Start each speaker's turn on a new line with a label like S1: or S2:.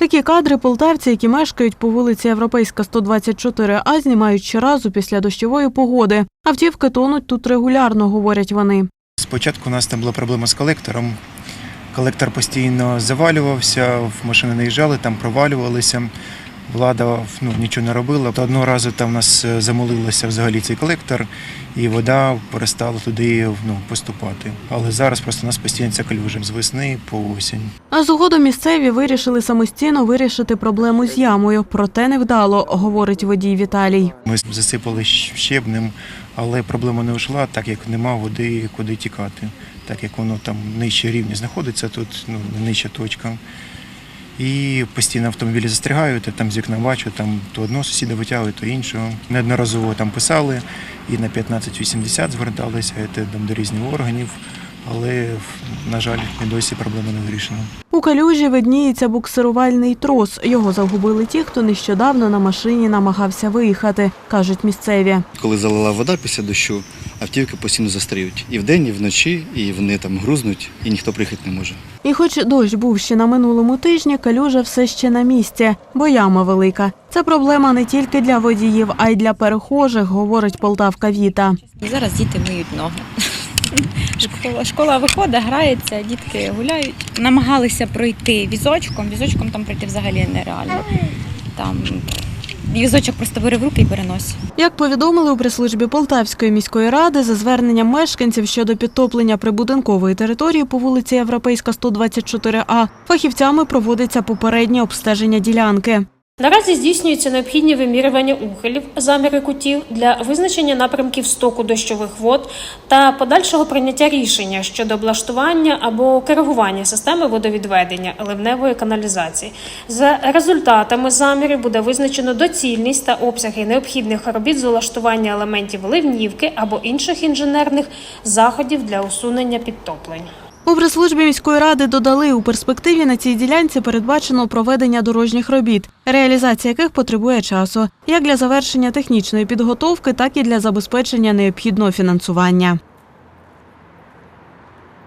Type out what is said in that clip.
S1: Такі кадри полтавці, які мешкають по вулиці Європейська 124А, знімають щоразу після дощової погоди. Автівки тонуть тут регулярно, говорять вони.
S2: Спочатку у нас там була проблема з колектором. Колектор постійно завалювався, в машини не їжджали, там провалювалися. Влада ну, нічого не робила. То одного разу там у нас е, замолилося взагалі цей колектор, і вода перестала туди ну, поступати. Але зараз просто у нас постійно ця калюжа з весни по осінь.
S1: А згодом місцеві вирішили самостійно вирішити проблему з ямою. Проте невдало, говорить водій Віталій.
S2: Ми засипали щебнем, але проблема не вийшла, так як нема води, куди тікати. Так як воно там нижче рівня знаходиться, тут ну, нижча точка. І постійно автомобілі застрягають, я там з вікна бачу, там то одного сусіда витягують, то іншого. Неодноразово там писали і на 1580 зверталися це, там, до різних органів, але, на жаль, і досі проблема не вирішена.
S1: У калюжі видніється буксирувальний трос. Його загубили ті, хто нещодавно на машині намагався виїхати, кажуть місцеві.
S3: Коли залила вода після дощу, автівки постійно застріють. І вдень, і вночі, і вони там грузнуть, і ніхто приїхати не може.
S1: І хоч дощ був ще на минулому тижні, калюжа все ще на місці, бо яма велика. Це проблема не тільки для водіїв, а й для перехожих, говорить полтавка Віта.
S4: Зараз діти миють ноги. Школа, школа виходить, грається, дітки гуляють. Намагалися пройти візочком. Візочком там пройти взагалі нереально. Там візочок просто бере в руки і переносить.
S1: Як повідомили у прес-службі Полтавської міської ради, за зверненням мешканців щодо підтоплення прибудинкової території по вулиці Європейська 124А, фахівцями проводиться попереднє обстеження ділянки.
S5: Наразі здійснюються необхідні вимірювання ухилів, заміри кутів для визначення напрямків стоку дощових вод та подальшого прийняття рішення щодо облаштування або коригування системи водовідведення ливневої каналізації. За результатами замірів буде визначено доцільність та обсяги необхідних робіт з улаштування елементів ливнівки або інших інженерних заходів для усунення підтоплень.
S1: У прес-службі міської ради додали, у перспективі на цій ділянці передбачено проведення дорожніх робіт, реалізація яких потребує часу, як для завершення технічної підготовки, так і для забезпечення необхідного фінансування.